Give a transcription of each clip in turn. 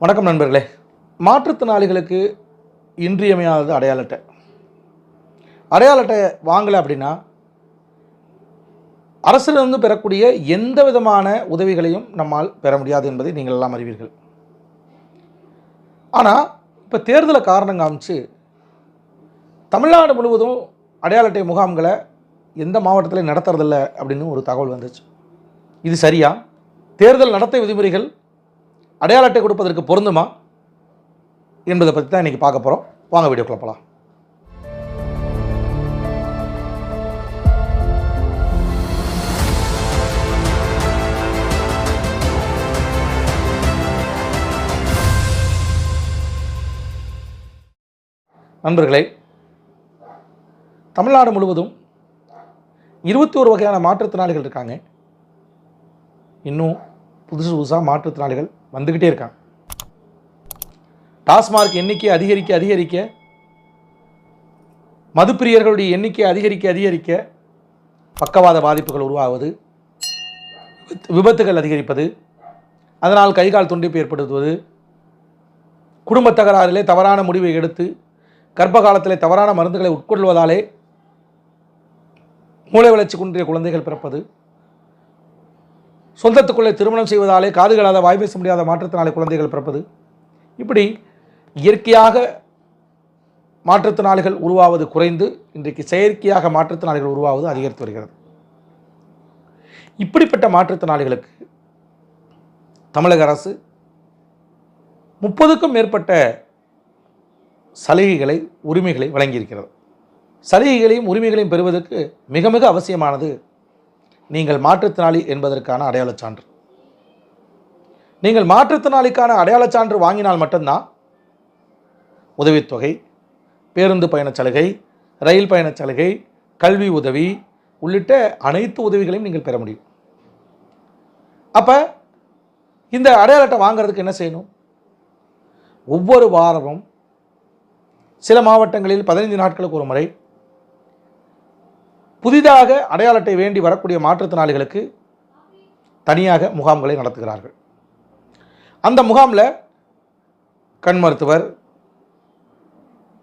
வணக்கம் நண்பர்களே. மாற்றுத்திறனாளிகளுக்கு இன்றியமையாதது அடையாள அட்டை. அடையாள அட்டை வாங்கலை அப்படின்னா அரசிலிருந்து பெறக்கூடிய எந்த விதமான உதவிகளையும் நம்மால் பெற முடியாது என்பதை நீங்கள் எல்லாம் அறிவீர்கள். ஆனால் இப்போ தேர்தலை காரணம் காமிச்சு தமிழ்நாடு முழுவதும் அடையாள அட்டை முகாம்களை எந்த மாவட்டத்திலையும் நடத்துறதில்ல அப்படின்னு ஒரு தகவல் வந்துச்சு. இது சரியா? தேர்தல் நடத்தை விதிமுறைகள் அடையாள அட்டை கொடுப்பதற்கு பொருந்துமா என்பதை பற்றி தான் இன்றைக்கி பார்க்க போகிறோம் வாங்க வீடியோக்குள்ள போகலாம் நண்பர்களே தமிழ்நாடு முழுவதும் இருபத்தி ஒரு வகையான மாற்றுத்திறனாளிகள் இருக்காங்க. இன்னும் புதுசு புதுசாக மாற்றுத்திறனாளிகள் வந்துக்கிட்டே இருக்கான். டாஸ்மார்க் எண்ணிக்கை அதிகரிக்க அதிகரிக்க மதுப்பிரியர்களுடைய எண்ணிக்கை அதிகரிக்க அதிகரிக்க பக்கவாத பாதிப்புகள் உருவாவது விபத்துகள் அதிகரிப்பது அதனால் கைகால் துண்டிப்பு ஏற்படுத்துவது குடும்பத் தகராறிலே தவறான முடிவை எடுத்து கர்ப்ப காலத்திலே தவறான மருந்துகளை உட்கொள்வதாலே மூளை வளர்ச்சி குன்றிய குழந்தைகள் பிறப்பது சொந்தத்துக்குள்ளே திருமணம் செய்வதாலே காதுகளாத வாய் பேச முடியாத மாற்றத்தினாலே குழந்தைகள் பிறப்பது? இப்படி இயற்கையாக மாற்றுத்திறனாளிகள் உருவாவது குறைந்து இன்றைக்கு செயற்கையாக மாற்றுத்திறனாளிகள் உருவாவது அதிகரித்து வருகிறது. இப்படிப்பட்ட மாற்றுத்திறனாளிகளுக்கு தமிழக அரசு முப்பதுக்கும் மேற்பட்ட சலுகைகளை உரிமைகளை வழங்கியிருக்கிறது. சலுகைகளையும் உரிமைகளையும் பெறுவதற்கு மிக மிக அவசியமானது நீங்கள் மாற்றுத்திறனாளி என்பதற்கான அடையாளச் சான்று. நீங்கள் மாற்றுத்திறனாளிக்கான அடையாளச் சான்று வாங்கினால் மட்டும்தான் உதவித்தொகை பேருந்து பயணச் சலுகை ரயில் பயணச் சலுகை கல்வி உதவி உள்ளிட்ட அனைத்து உதவிகளையும் நீங்கள் பெற முடியும். அப்போ இந்த அடையாள அட்டை வாங்குறதுக்கு என்ன செய்யணும்? ஒவ்வொரு வாரமும் சில மாவட்டங்களில் பதினைந்து நாட்களுக்கு ஒரு முறை புதிதாக அடையாள அட்டை வேண்டி வரக்கூடிய மாற்றுத்திறனாளிகளுக்கு தனியாக முகாம்களை நடத்துகிறார்கள். அந்த முகாமில் கண் மருத்துவர்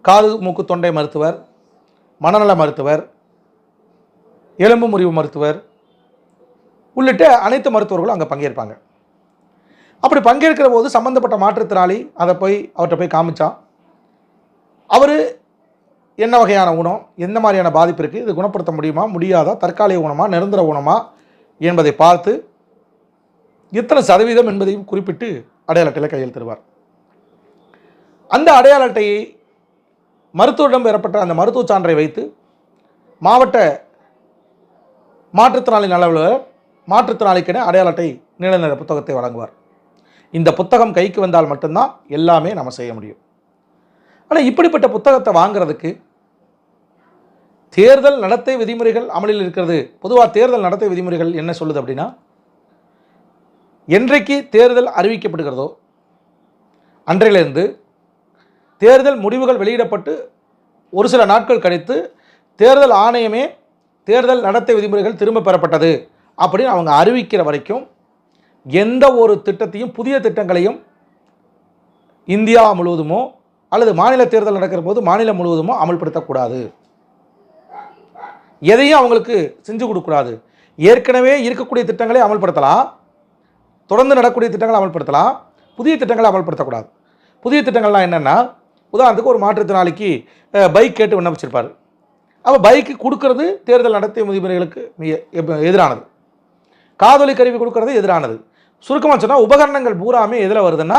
காது மூக்கு தொண்டை மருத்துவர் மனநல மருத்துவர் எலும்பு முறிவு மருத்துவர் உள்ளிட்ட அனைத்து மருத்துவர்களும் அங்கே பங்கேற்பாங்க. அப்படி பங்கேற்கிற போது சம்மந்தப்பட்ட மாற்றுத்திறனாளி அதை போய் அவர்கிட்ட போய் காமிச்சான். அவர் என்ன வகையான ஊனம்? எந்த மாதிரியான பாதிப்பு இருக்குது இது குணப்படுத்த முடியுமா? முடியாதா? தற்காலிக ஊனமா? நிரந்தர ஊனமா? என்பதை பார்த்து எத்தனை சதவீதம் என்பதையும் குறிப்பிட்டு அடையாள அட்டையில் கையெழுத்திடுவார். அந்த அடையாள அட்டையை மருத்துவரிடம் பெறப்பட்ட அந்த மருத்துவ சான்றை வைத்து மாவட்ட மாற்றுத்திறனாளி நல மாற்றுத்திறனாளிக்கென அடையாள அட்டை நீலநிற புத்தகத்தை வழங்குவார். இந்த புத்தகம் கைக்கு வந்தால் மட்டும்தான் எல்லாமே நம்ம செய்ய முடியும். ஆனால் இப்படிப்பட்ட புத்தகத்தை வாங்குறதுக்கு தேர்தல் நடத்தை விதிமுறைகள் அமலில் இருக்கிறது. பொதுவாக தேர்தல் நடத்தை விதிமுறைகள் என்ன சொல்லுது அப்படின்னா என்றைக்கு தேர்தல் அறிவிக்கப்படுகிறதோ அன்றையிலிருந்து தேர்தல் முடிவுகள் வெளியிடப்பட்டு ஒரு சில நாட்கள் கழித்து தேர்தல் ஆணையமே தேர்தல் நடத்தை விதிமுறைகள் திரும்ப பெறப்பட்டது அப்படின்னு அவங்க அறிவிக்கிற வரைக்கும் எந்த ஒரு திட்டத்தையும் புதிய திட்டங்களையும் இந்தியா முழுவதுமோ அல்லது மாநில தேர்தல் நடக்கிற போது மாநிலம் முழுவதுமோ அமல்படுத்தக்கூடாது. எதையும் அவங்களுக்கு செஞ்சு கொடுக்கக்கூடாது. ஏற்கனவே இருக்கக்கூடிய திட்டங்களை அமல்படுத்தலாம். தொடர்ந்து நடக்கக்கூடிய திட்டங்களை அமல்படுத்தலாம். புதிய திட்டங்களை அமல்படுத்தக்கூடாது. புதிய திட்டங்கள்லாம் என்னென்னா உதாரணத்துக்கு ஒரு மாற்றுத்திறனாளிக்கு பைக் கேட்டு விண்ணப்பிச்சிருப்பார். அப்போ பைக்கு கொடுக்கறது தேர்தல் நடத்தை விதிமுறைகளுக்கு எதிரானது. காதொலி கருவி கொடுக்கறது எதிரானது. சுருக்கமாக சொன்னால் உபகரணங்கள் பூராமே எதில் வருதுன்னா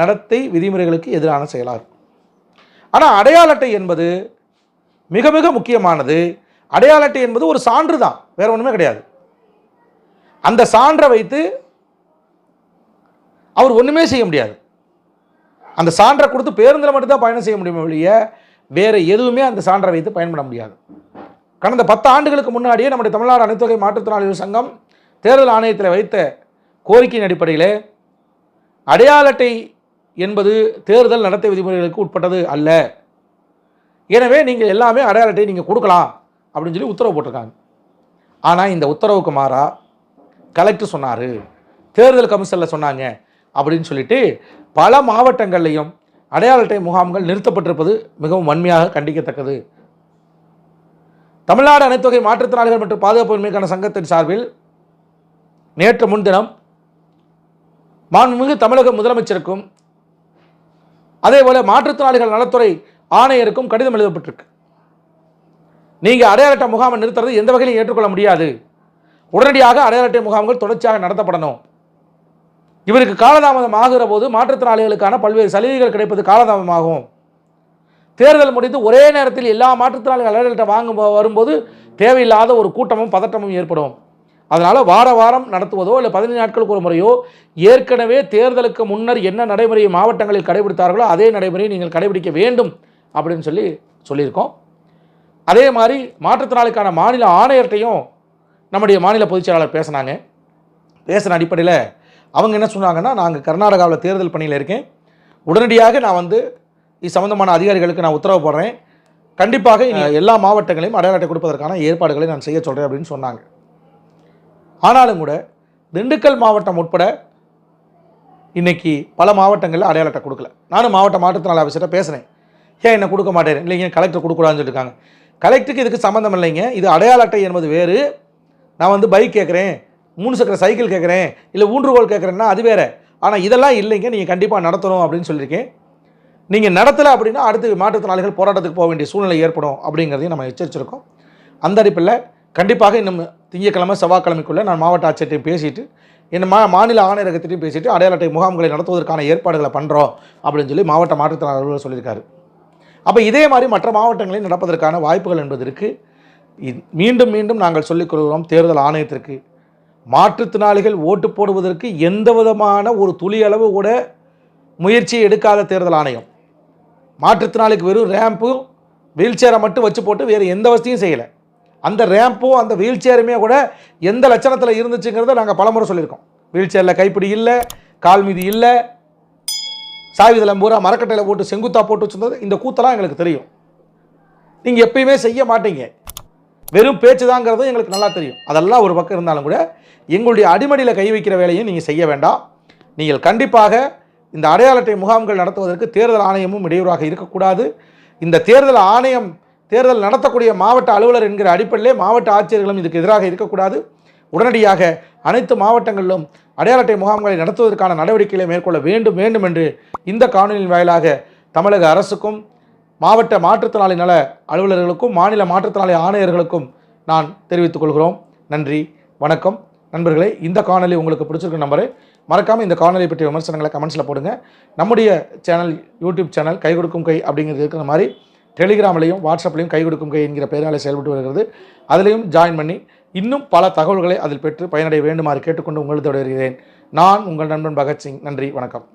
நடத்தை விதிமுறைகளுக்கு எதிரான செயலாக இருக்கும். ஆனால் அடையாள அட்டை என்பது மிக மிக முக்கியமானது. அடையாள அட்டை என்பது ஒரு சான்று தான் வேற ஒன்றுமே கிடையாது. அந்த சான்றை வைத்து அவர் ஒன்றுமே செய்ய முடியாது. அந்த சான்றை கொடுத்து பேருந்தில் மட்டும்தான் பயணம் செய்ய முடியுமே ஒழிய வேறு எதுவுமே அந்த சான்றை வைத்து பயன்பட முடியாது. கடந்த பத்து ஆண்டுகளுக்கு முன்னாடியே நம்முடைய தமிழ்நாடு அனைத்துவகை மாற்றுத்திறனாளிகள் சங்கம் தேர்தல் ஆணையத்தில் வைத்த கோரிக்கையின் அடிப்படையில் அடையாள அட்டை என்பது தேர்தல் நடத்தை விதிமுறைகளுக்கு உட்பட்டது அல்ல. எனவே நீங்கள் எல்லாமே அடையாள அட்டை நீங்கள் கொடுக்கலாம். அப்படின்னு சொல்லி உத்தரவு போட்டிருக்காங்க. ஆனால் இந்த உத்தரவுக்கு மாறா கலெக்டர் சொன்னார் தேர்தல் கமிஷனில் சொன்னாங்க அப்படின்னு சொல்லிட்டு பல மாவட்டங்கள்லையும் அடையாள அட்டை முகாம்கள் நிறுத்தப்பட்டிருப்பது மிகவும் வன்மையாக கண்டிக்கத்தக்கது. தமிழ்நாடு அனைத்தொகை மாற்றுத்திறனாளிகள் மற்றும் பாதுகாப்பு உரிமைக்கான சங்கத்தின் சார்பில் நேற்று முன்தினம் மாண்புமிகு தமிழக முதலமைச்சருக்கும் அதேபோல மாற்றுத்திறனாளிகள் நலத்துறை ஆணையருக்கும் கடிதம் எழுதப்பட்டிருக்கு. நீங்கள் அடையாள அட்டை முகாமை நிறுத்துறது எந்த வகையிலும் ஏற்றுக்கொள்ள முடியாது. உடனடியாக அடையாள அட்டை முகாம்கள் தொடர்ச்சியாக நடத்தப்படணும். இவருக்கு காலதாமதம் ஆகிற போது மாற்றுத்திறனாளிகளுக்கான பல்வேறு சலுகைகள் கிடைப்பது காலதாமதமாகும். தேர்தல் முடிந்து ஒரே நேரத்தில் எல்லா மாற்றுத்திறனாளிகள் அடையாள அட்டை வாங்கும் வரும்போது தேவையில்லாத ஒரு கூட்டமும் பதட்டமும் ஏற்படும். அதனால் வார வாரம் நடத்துவதோ இல்லை பதினைந்து நாட்களுக்கு ஒரு முறையோ ஏற்கனவே தேர்தலுக்கு முன்னர் என்ன நடைமுறையை மாவட்டங்களில் கடைபிடித்தார்களோ அதே நடைமுறையை நீங்கள் கடைபிடிக்க வேண்டும் அப்படின்னு சொல்லி சொல்லியிருக்கோம். அதே மாதிரி மாற்றுத்திறனாளிக்கான மாநில ஆணையர்கிட்டையும் நம்முடைய மாநில பொதுச்செயலாளர் பேசினாங்க. பேசின அடிப்படையில் அவங்க என்ன சொன்னாங்கன்னா நாங்கள் கர்நாடகாவில் தேர்தல் பணியில் இருக்கேன். உடனடியாக நான் வந்து இது சம்பந்தமான அதிகாரிகளுக்கு நான் உத்தரவு போடுறேன். கண்டிப்பாக எல்லா மாவட்டங்களையும் அடையாள அட்டை கொடுப்பதற்கான ஏற்பாடுகளை நான் செய்ய சொல்கிறேன் அப்படின்னு சொன்னாங்க. ஆனாலும் கூட திண்டுக்கல் மாவட்டம் உட்பட இன்னைக்கு பல மாவட்டங்களில் அடையாள அட்டை கொடுக்கல. நானும் மாவட்ட மாற்றுத்திறனாளி ஆஃபீஸர்கிட்ட பேசுகிறேன் ஏன் என்ன கொடுக்க மாட்டேன்? இல்லைங்க கலெக்டர் கொடுக்கூடாதுன்னு சொல்லியிருக்காங்க கலெக்டருக்கு இதுக்கு சம்மந்தம் இல்லைங்க. இது அடையாள அட்டை என்பது வேறு. நான் வந்து பைக் கேட்குறேன் மூணு சக்கர சைக்கிள் கேட்குறேன் இல்லை ஊன்றுகோல் கேட்குறேன்னா அது வேறு. ஆனால் இதெல்லாம் இல்லைங்க. நீங்கள் கண்டிப்பாக நடத்தணும் அப்படின்னு சொல்லியிருக்கேன். நீங்கள் நடத்தலை அப்படின்னா அடுத்து மாற்றுத்திறனாளிகள் போராட்டத்துக்கு போக வேண்டிய சூழ்நிலை ஏற்படும் அப்படிங்கிறதையும் நம்ம எச்சரிச்சிருக்கோம். அந்த அடிப்பில் கண்டிப்பாக இன்னும் திங்கக்கிழமை செவ்வாய்க்கிழமைக்குள்ளே நான் மாவட்ட ஆட்சியர்கிட்டையும் பேசிட்டு என் மா மாநில ஆணையரகத்திட்டையும் பேசிட்டு அடையாள அட்டை முகாம்களை நடத்துவதற்கான ஏற்பாடுகளை பண்ணுறோம் அப்படின்னு சொல்லி மாவட்ட மாற்றுத்திறனாளர்கள் சொல்லியிருக்காரு. அப்போ இதே மாதிரி மற்ற மாவட்டங்களில் நடப்பதற்கான வாய்ப்புகள் என்பது இருக்குது மீண்டும் மீண்டும் நாங்கள் சொல்லிக் கொள்கிறோம் தேர்தல் ஆணையத்திற்கு. மாற்றுத்திறனாளிகள் ஓட்டு போடுவதற்கு எந்த விதமான ஒரு துளியளவு கூட முயற்சி எடுக்காத தேர்தல் ஆணையம். மாற்றுத்திறனாளிக்கு வெறும் ரேம்பும் வீல் சேரை மட்டும் வச்சு போட்டு வேறு எந்த வசதியும் செய்யலை. அந்த ரேம்பும் அந்த வீல் சேருமே கூட எந்த லட்சணத்தில் இருந்துச்சுங்கிறத நாங்கள் பலமுறை சொல்லியிருக்கோம். வீல் சேரில் கைப்பிடி இல்லை கால் மீதி இல்லை சாய்விதளம் பூரா மரக்கட்டையில் போட்டு செங்குத்தா போட்டு வச்சுருந்தது. இந்த கூத்தெல்லாம் எங்களுக்கு தெரியும். நீங்கள் எப்பயுமே செய்ய மாட்டீங்க. வெறும் பேச்சு தாங்கிறது எங்களுக்கு நல்லா தெரியும். அதெல்லாம் ஒரு பக்கம் இருந்தாலும் கூட எங்களுடைய அடிமடியில் கை வைக்கிற வேலையும் நீங்கள் செய்ய வேண்டாம். நீங்கள் கண்டிப்பாக இந்த அடையாள அட்டை முகாம்கள் நடத்துவதற்கு தேர்தல் ஆணையமும் இடையூறாக இருக்கக்கூடாது. இந்த தேர்தல் ஆணையம் தேர்தல் நடத்தக்கூடிய மாவட்ட அலுவலர் என்கிற அடிப்படையிலே மாவட்ட ஆட்சியர்களும் இதுக்கு எதிராக இருக்கக்கூடாது. உடனடியாக அனைத்து மாவட்டங்களிலும் அடையாள அட்டை முகாம்களை நடத்துவதற்கான நடவடிக்கைகளை மேற்கொள்ள வேண்டும் வேண்டும் என்று இந்த காணொலியின் வாயிலாக தமிழக அரசுக்கும் மாவட்ட மாற்றுத்திறனாளி நல அலுவலர்களுக்கும் மாநில மாற்றுத்திறனாளி ஆணையர்களுக்கும் நான் தெரிவித்துக் கொள்கிறோம். நன்றி வணக்கம். நண்பர்களே இந்த காணொலி உங்களுக்கு பிடிச்சிருக்க நம்பரு மறக்காமல் இந்த காணொலி பற்றிய விமர்சனங்களை கமெண்ட்ஸில் போடுங்க. நம்முடைய சேனல் யூடியூப் சேனல் கை கொடுக்கும் கை அப்படிங்கிறது இருக்கிற மாதிரி டெலிகிராம்லையும் வாட்ஸ்அப்லையும் கை கொடுக்கும் கை என்கிற பெயரால் செயல்பட்டு வருகிறது. அதுலேயும் ஜாயின் பண்ணி இன்னும் பல தகவல்களை அதில் பெற்று பயனடைய வேண்டுமாறு கேட்டுக்கொண்டு உங்களது வருகிறேன். நான் உங்கள் நண்பன் பகத்சிங். நன்றி. வணக்கம்.